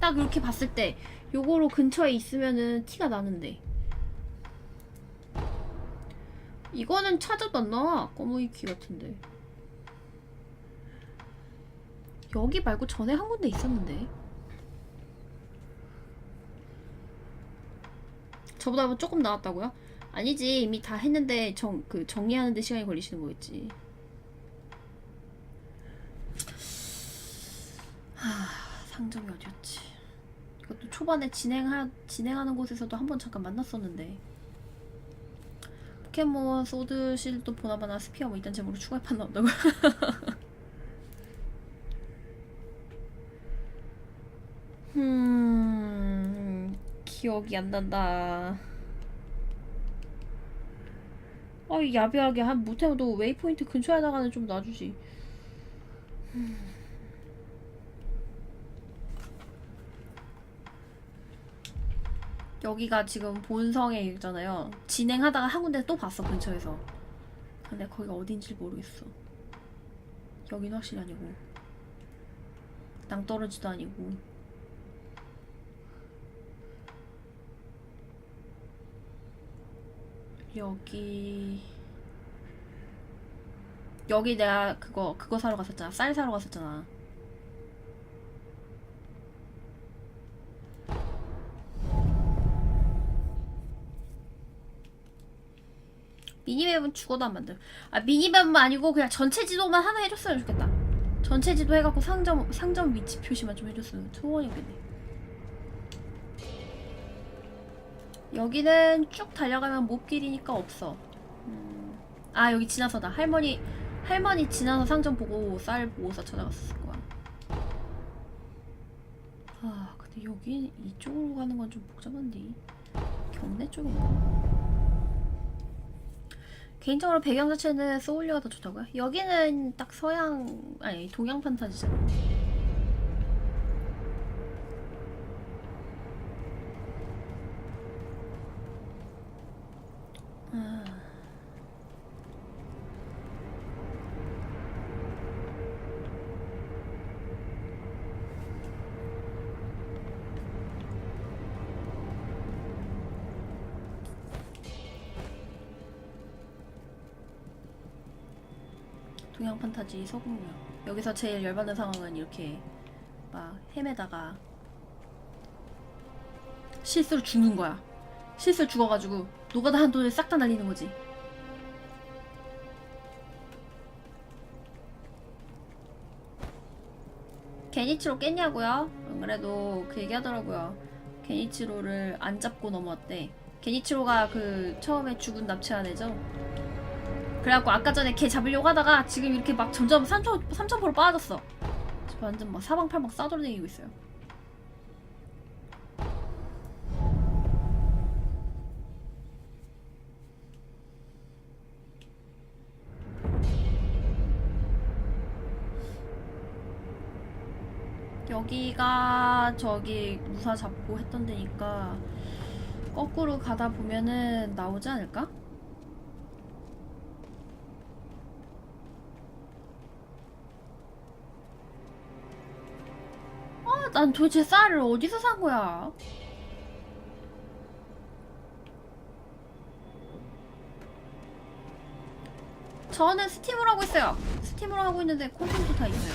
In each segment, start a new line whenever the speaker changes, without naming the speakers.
딱 이렇게 봤을 때 요거로 근처에 있으면은 티가 나는데. 이거는 찾아도 안 나와. 검은이 키 같은데. 여기 말고 전에 한 군데 있었는데. 저보다 뭐 조금 나왔다고요? 아니지. 이미 다 했는데 정 그 정리하는데 시간이 걸리시는 거겠지. 하 상점이 어디였지 초반에 진행하 진행하는 곳에서도 한 번 잠깐 만났었는데. 포켓몬 소드 실드 보나마나 스피어 뭐 이딴 제목으로 추가 판 나온다고. 음 기억이 안 난다. 아이 야비하게 한 못해도 웨이포인트 근처에다가는 좀 놔주지 여기가 지금 본성에 있잖아요. 진행하다가 한 군데 또 봤어 근처에서. 근데 거기가 어딘지 모르겠어. 여긴 확실히 아니고 낭떠러지도 아니고. 여기 여기 내가 그거 그거 사러 갔었잖아. 쌀 사러 갔었잖아. 미니맵은 죽어도 안 만들. 아 미니맵은 아니고 그냥 전체 지도만 하나 해줬으면 좋겠다. 전체 지도 해갖고 상점 상점 위치 표시만 좀 해줬으면 소원이겠네. 여기는 쭉 달려가면 목길이니까 없어. 음, 아 여기 지나서다. 할머니 할머니 지나서 상점 보고 쌀 보고서 찾아갔을 거야. 아 근데 여기 이쪽으로 가는 건 좀 복잡한데 경내 쪽인가? 개인적으로 배경 자체는 소울리가 더 좋다고요? 여기는 딱 서양 아니 동양 판타지잖아. 아. 판타지 서구무역 여기서 제일 열받는 상황은 이렇게 막 헤매다가 실수로 죽는 거야. 실수로 죽어가지고 노가다 한 돈을 싹 다 날리는 거지. 게니치로 깼냐고요? 안 그래도 그 얘기 하더라고요. 게니치로를 안 잡고 넘어왔대. 게니치로가 그 처음에 죽은 납치한 애죠 그래갖고 아까 전에 걔 잡으려고 하다가 지금 이렇게 막 점점 3천, 3,000%로 빠졌어. 지금 완전 막 사방팔방 싸돌아다니고 있어요. 여기가 저기 무사 잡고 했던 데니까 거꾸로 가다 보면은 나오지 않을까? 난 도대체 쌀을 어디서 산 거야? 저는 스팀으로 하고 있어요. 스팀으로 하고 있는데 콘텐츠 다 있어요.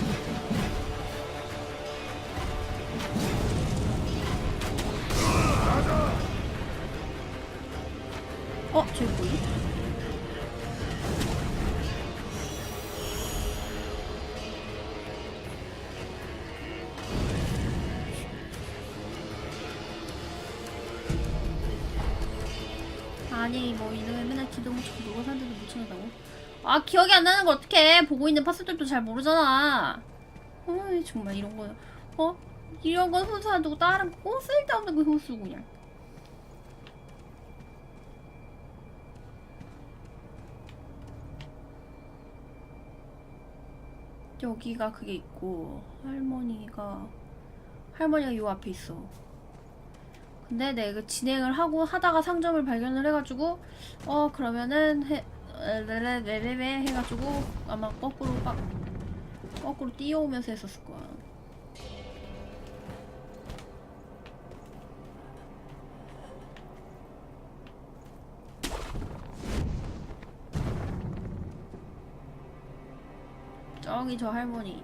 어, 저기 뭐지? 아 기억이 안 나는 걸 어떡해. 보고 있는 파스들도 잘 모르잖아. 어이 정말 이런 거 어? 이런 건 훈수 안 두고 다른 거 쓸데없는 거 훈수 그냥. 여기가 그게 있고 할머니가 할머니가 요 앞에 있어. 근데 내가 그 진행을 하고 하다가 상점을 발견을 해가지고 어 그러면은 해 레레레레레 해가지고 아마 거꾸로 빡 거꾸로 뛰어오면서 했었을 거야. 저기 저 할머니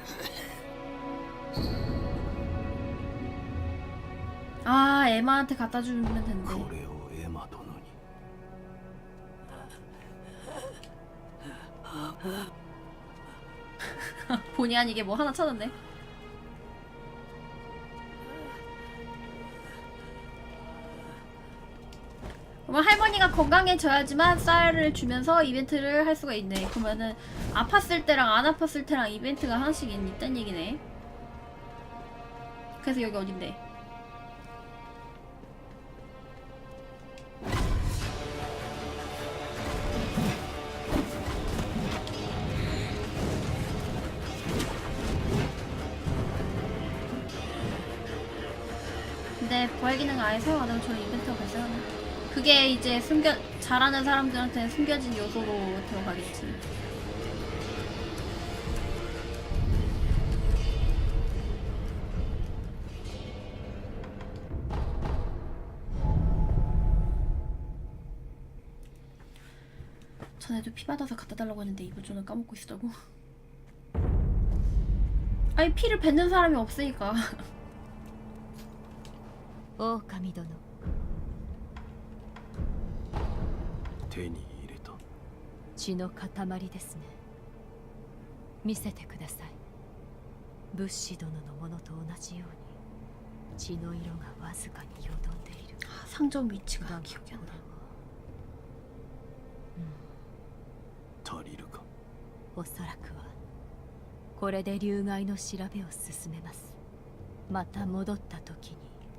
아 에마한테 갖다 주면 된대.
그래요, 에마 도노니.
본의 아니게 뭐 하나 찾았네. 그러면 할머니가 건강해져야지만 쌀을 주면서 이벤트를 할 수가 있네. 그러면은 아팠을 때랑 안 아팠을 때랑 이벤트가 하나씩 있다는 얘기네. 그래서 여기 어딘데? 아예 사용 안 하면 저는 이벤트가 발생하네. 그게 이제 숨겨 잘하는 사람들한테는 숨겨진 요소로 들어가겠지. 전에도 피 받아서 갖다 달라고 했는데 이번 주는 까먹고 있었다고. 아니 피를 뱉는 사람이 없으니까.
狼殿
手に入れた
血の塊ですね見せてください物資殿のものと同じように血の色がわずかによどんでいる
아, 상점 위치가
だが
기억이
こ
안
れ
나.
は
足りるか
おそらくはこれで流害の調べを進めますまた戻った時に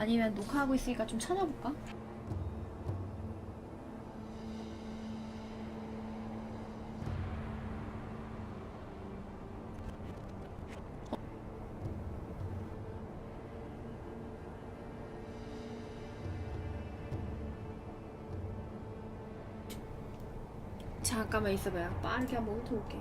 아니면 녹화하고 있으니까 좀 찾아볼까? 잠깐만 있어봐요. 빠르게 한번 훑어볼게.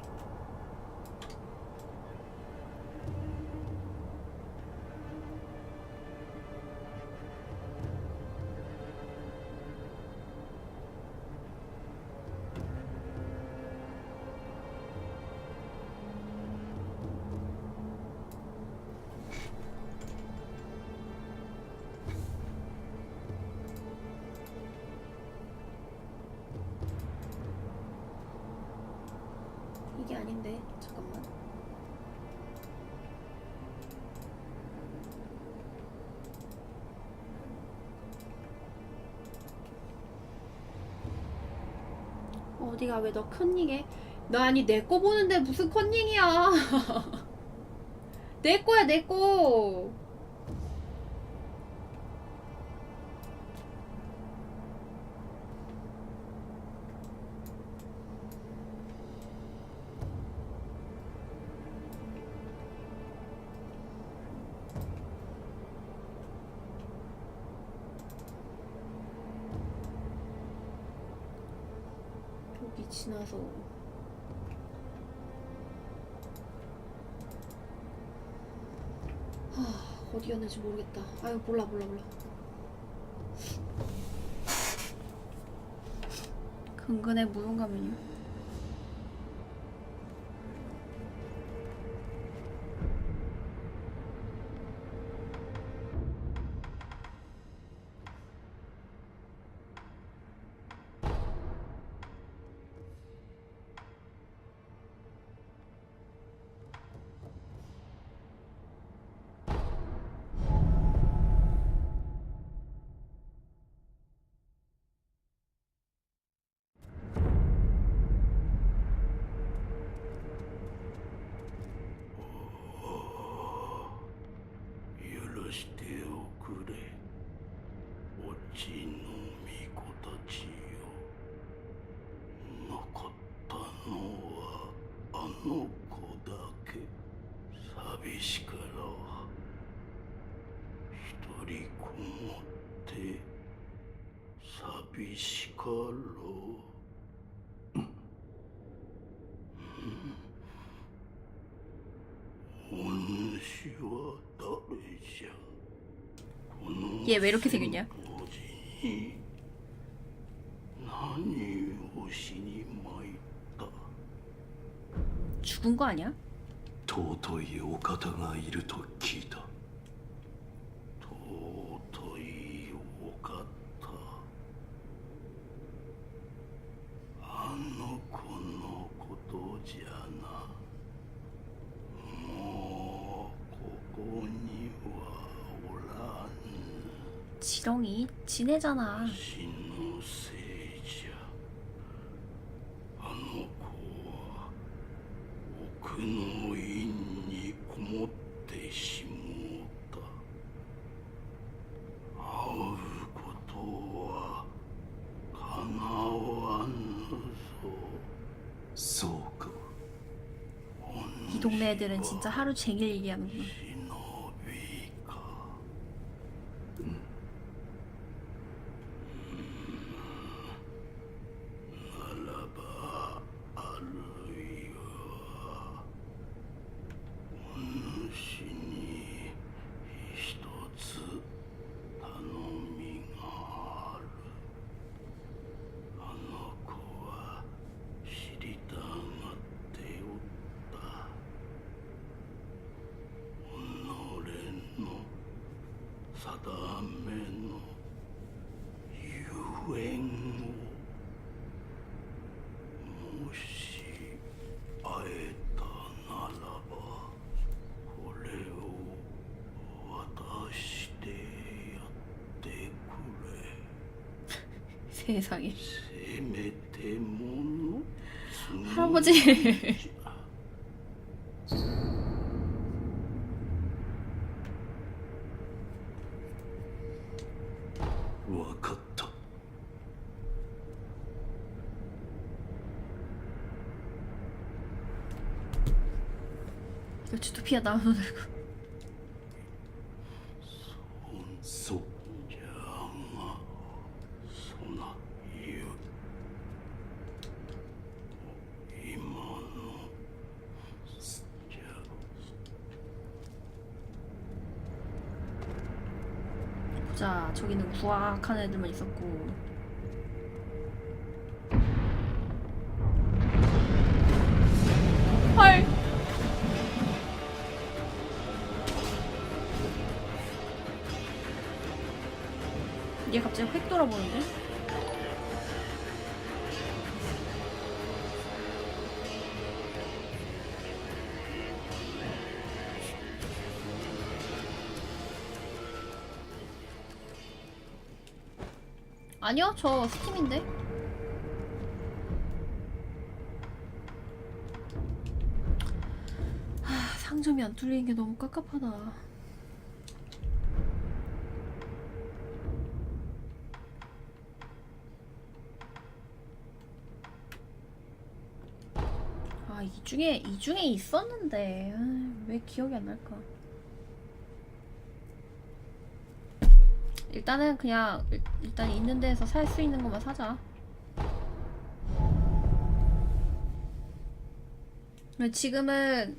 어디가 왜 너 컨닝해? 나 아니 내 거 보는데 무슨 컨닝이야 내 거야 내 거 하, 어디였는지 모르겠다. 아유 몰라 몰라 몰라. 근근의 무용가면요.
걸로.
얘 왜 이렇게 생겼냐? 죽은 거 아니야?
도토히 오카타가 이르토키
지내잖아. 이 동네 애들은 진짜 하루 종일 얘기하는구나. 세상에. 할아버지. 이거 주토피아 나오는 얼굴. 구악한 애들만 있었고 헐 얘 갑자기 획 돌아보는데? 아니요, 저 스팀인데. 하, 상점이 안 뚫리는 게 너무 깝깝하다. 아, 이 중에, 이 중에 있었는데. 아, 왜 기억이 안 날까? 일단은 그냥 일- 일단 있는 데에서 살 수 있는 것만 사자. 지금은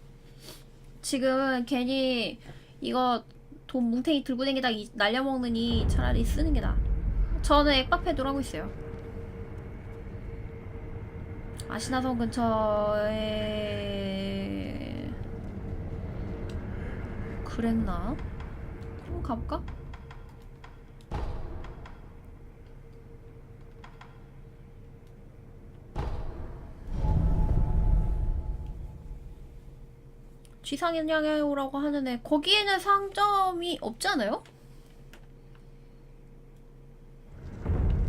지금은 괜히 이거 돈 뭉탱이 들고 다니다 날려먹느니 차라리 쓰는 게 나아. 저는 액박패드로 하고 있어요. 아시나성 근처에 그랬나? 한번 가볼까? 지상인양해오라고 하는데 거기에는 상점이 없잖아요?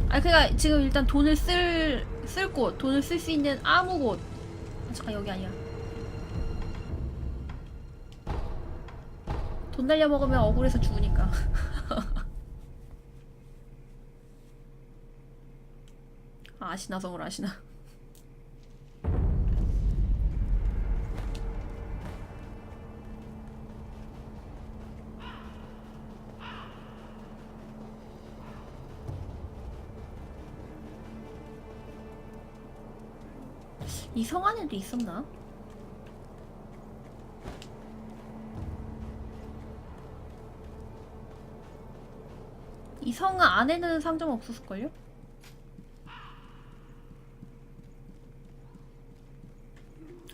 아니 그니까 지금 일단 돈을 쓸 쓸 곳, 돈을 쓸 수 있는 아무 곳. 잠깐 여기 아니야. 돈 날려 먹으면 억울해서 죽으니까.
아, 아시나 성을 아시나. 이 성 안에도 있었나? 이 성 안에는 상점 없었을걸요?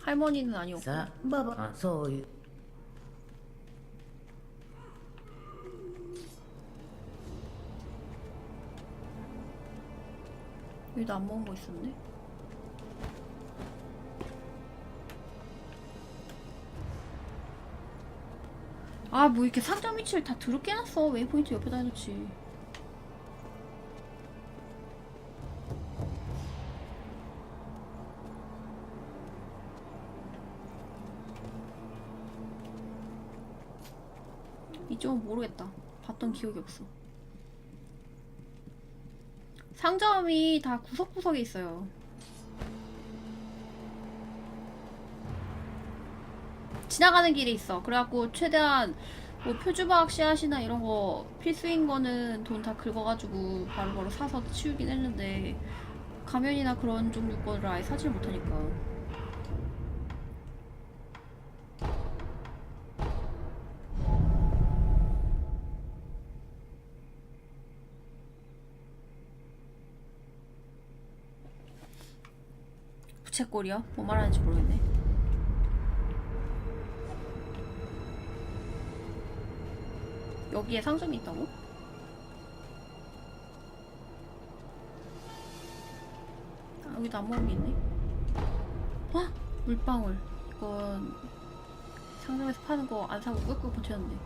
할머니는 아니었고
자, 봐봐 아,
소... 일도 안 먹은 거 있었네 아, 뭐 이렇게 상점 위치를 다 더럽게 해놨어. 웨이포인트 옆에다 해놓지. 이쪽은 모르겠다. 봤던 기억이 없어. 상점이 다 구석구석에 있어요. 지나가는 길에 있어. 그래갖고 최대한 뭐 표주박 씨앗이나 이런 거 필수인 거는 돈 다 긁어가지고 바로바로 사서 치우긴 했는데 가면이나 그런 종류 거를 아예 사질 못하니까. 부채꼴이요? 뭐 말하는지 모르겠네. 여기에 상점이 있다고? 아, 여기 나무함이 있네. 와! 물방울. 이건 상점에서 파는 거 안 사고 꿀꿀 버텼는데.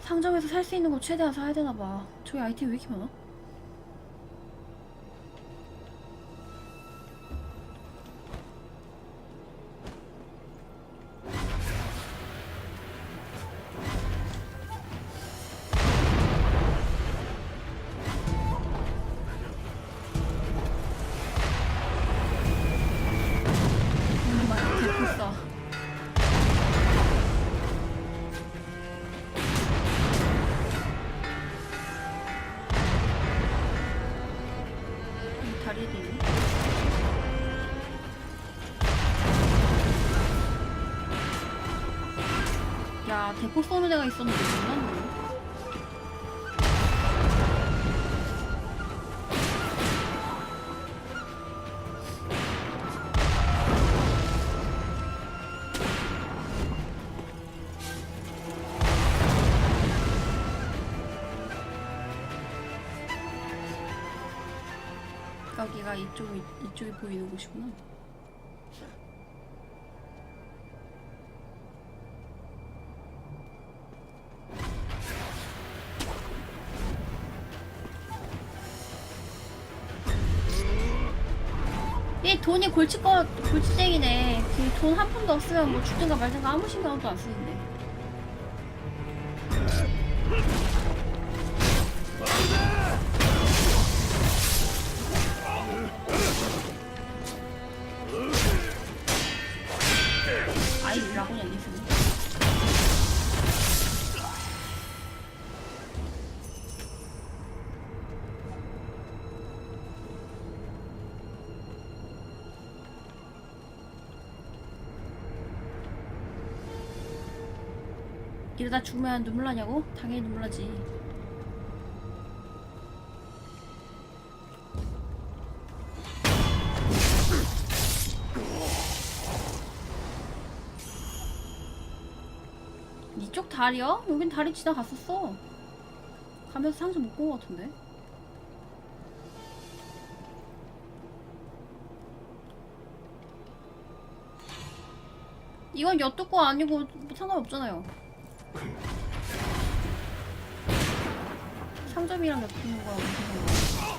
상점에서 살 수 있는 거 최대한 사야 되나 봐. 저기 아이템 왜 이렇게 많아? 야, 대포 쏘는 애가 있었는데 몰랐네. 여기가 이쪽이 이쪽이 보이는 곳이구나. 돈이 골치거 골치땡이네. 돈한 푼도 없으면 뭐 죽든가 말든가 아무 신경도 안 쓰는데. 이러다 죽으면 눈물 나냐고? 당연히 눈물 나지. 이쪽 다리요? 여긴 다리 지나갔었어. 가면서 상점 못본것 같은데. 이건 엿뚜거 아니고 뭐 상관없잖아요. 상점이랑 엮이는 거랑 무슨 상관이야?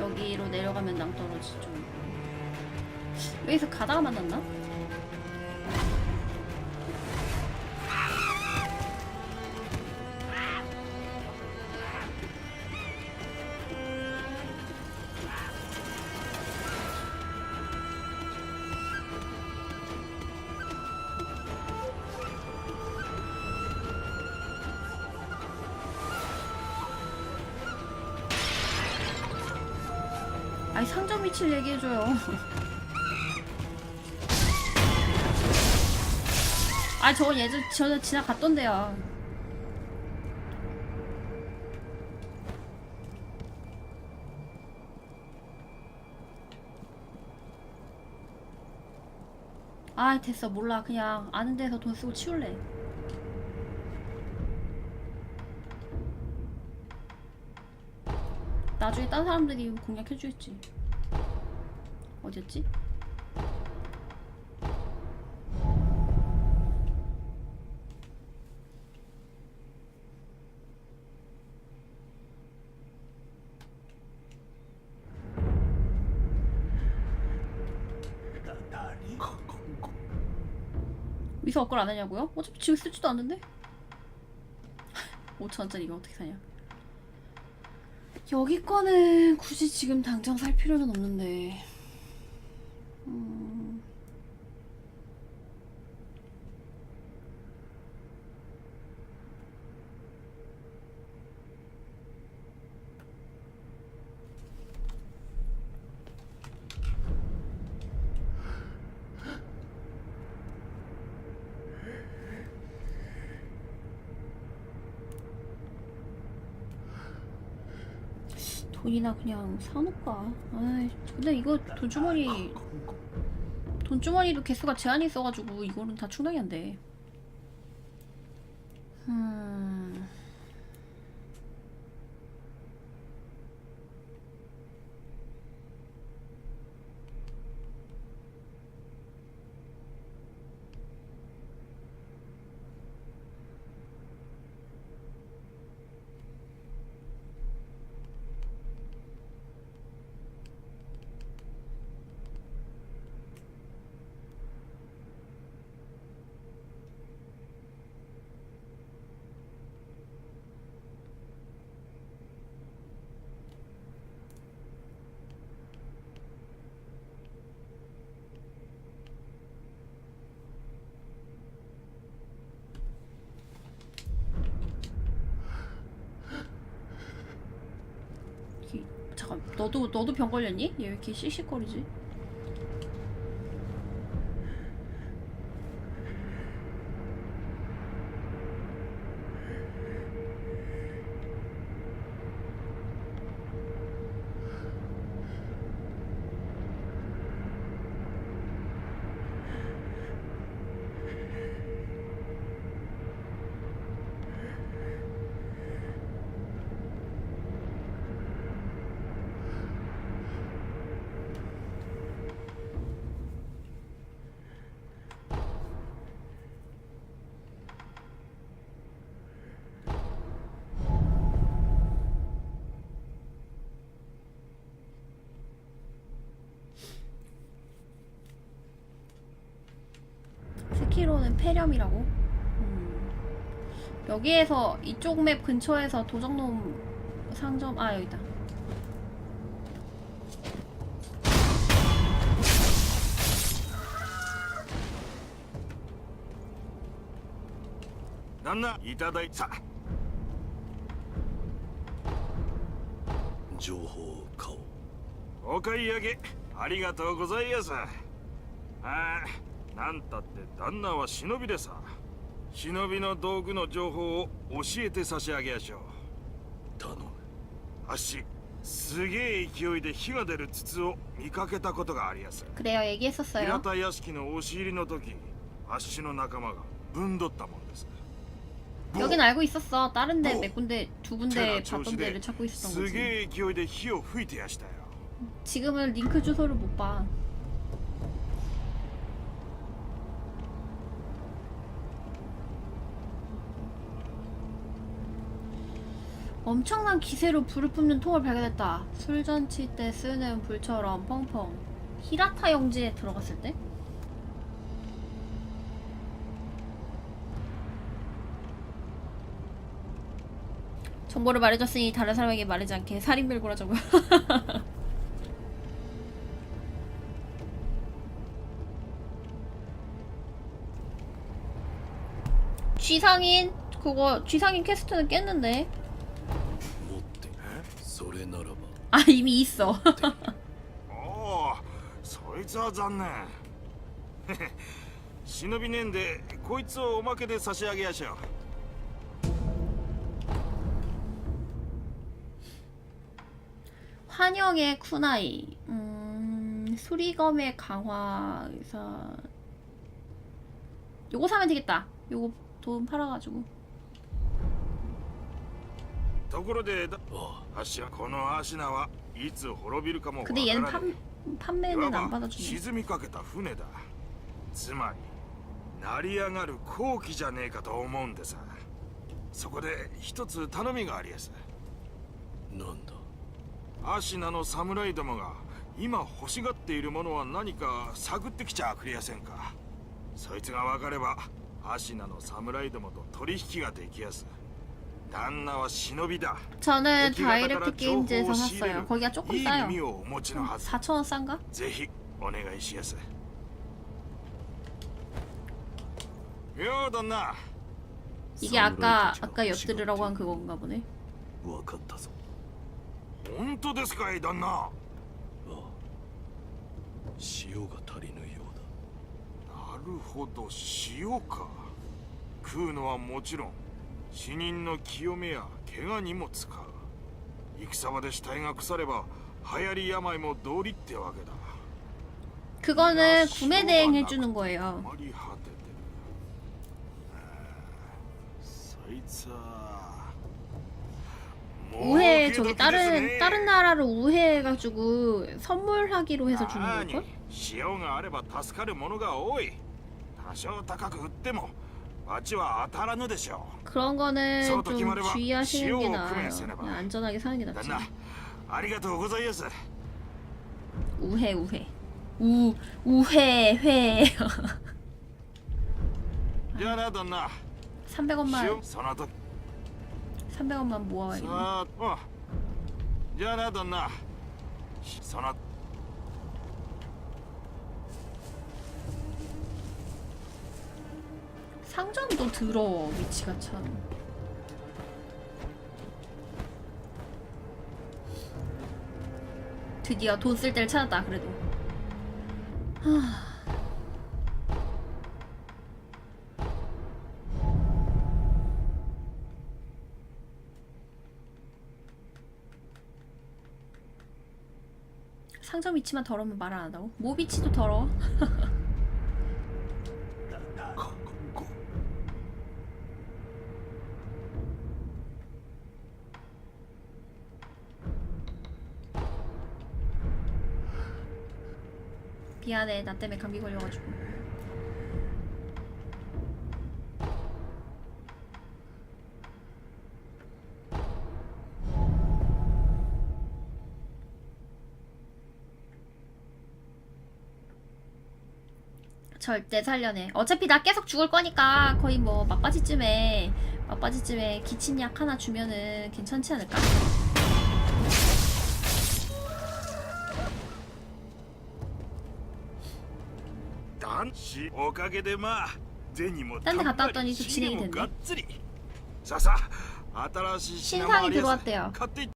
여기로 내려가면 낭떠러지 좀 여기서 가다가 만났나? 얘기해줘요. 아 저거 예전 저는 지나갔던데요. 아 됐어 몰라 그냥 아는 데서 돈 쓰고 치울래. 나중에 딴 사람들이 공략해주겠지. 어디였지? 위서 업글 안 하냐고요? 어차피 지금 쓰지도 않는데? 5천원짜리 이거 어떻게 사냐? 여기 거는 굳이 지금 당장 살 필요는 없는데. 음... 돈이나 그냥 사놓을까? 아이, 근데 이거 돈주머니 돈주머니도 개수가 제한이 있어가지고 이거는 다 충당이 안 돼. 음. 너도 너도 병 걸렸니? 얘 왜 이렇게 씩씩거리지? 스키로는 폐렴이라고? 음. 여기에서 이쪽 맵 근처에서 도적놈 상점 아 여기다.
旦那いただいた
情報を買おう
お買い上げありがとうございますああ なんたって旦那は忍びでさ忍びの道具の情報を教えて差し上げやしょう
頼む
あっしすげえ勢いで火が出る筒を見かけたことがありやす
그래요 얘기했었어요.
平田屋敷の押し入りの時あっしの仲間がぶんどったもんです
여긴 알고 있었어. 다른 데
뭐?
몇 군데 두 군데
제가
봤던
조시대
데를 찾고 있었던
す
거지.
げえ勢いで火を吹いてやしたよ
지금은 링크 주소를 못 봐. 엄청난 기세로 불을 뿜는 통을 발견했다. 술잔치 때 쓰는 불처럼 펑펑. 히라타 영지에 들어갔을 때? 정보를 말해줬으니 다른 사람에게 말하지 않게 살인별고라자고. 쥐상인 그거 쥐상인 퀘스트는 깼는데
持ってそれならば
아 이미 있어
そいつは残念忍びねえんでこいつをおまけで差し上げやしょう
환영의 쿠나이, 음, 수리검의 강화 의사. 요거 사면 되겠다. 요거 돈 팔아가지고.
ところでだ足はこの足名はいつ滅びるかもわか
근데
ら
얘는
ない
판,
い
판매는
わ
안
ば
받아주네.
沈みかけた船だつまり成り上がる好機じゃねえかと思うんでさそこで一つ頼みがありやす
なんだ
アシナの侍どもが今欲しがっているものは何か探ってきちゃくれやせんかそいつが分かればアシナの侍どもと取引ができやす 旦那は忍びだ
저는
敵方から
다이렉트
情報
게임즈에서
を仕入れ
샀어요.
る
거기가 조금
いい
싸요.
耳をお持ちのはず
4,000원 싼가?
ぜひお願いしやすよう旦那
이게 아까 아까 엿들으라고 한 그건가 보네.
分かったぞ
本当ですかい旦那
ああ塩が足りぬようだ
なるほど塩か食うのはもちろん 死人の清めや怪我にも使う戦場で死体が腐れば流行り病も道理ってわけだ
그거는 구매 대행 해주는 거예요.
あまり果ててるああそいつは
우회
儲け
저기
時です
다른
ね
다른 나라로 우회해가지고 선물하기로 해서 주는
何
걸걸?
塩があれば助かるものが多い多少高く売っても 罰は当たらぬでしょ
그런 거는
서로
좀
기마르바
주의하시는 게
시오
나아요.
구매세나 봐.
그냥 안전하게 사는 게
う
낫지.
旦那ありがとうございます
우회 우회 우 우회 회
じゃあな旦那
300원만
塩その時
300원만
さ
모아야겠네.
ああじゃあな旦那その
상점도 더러워 위치가 참. 드디어 돈 쓸 때를 찾았다 그래도. 하... 상점 위치만 더러우면 말 안 한다고? 모 위치도 더러워? 미안해. 나 때문에 감기 걸려가지고. 절대 살려내. 어차피 나 계속 죽을 거니까 거의 뭐 막바지쯤에 막바지쯤에 기침약 하나 주면은 괜찮지 않을까?
しおかげでまあ銭もたん
だっ
た
にち
がっつり。ささ新しい品
回
りです買って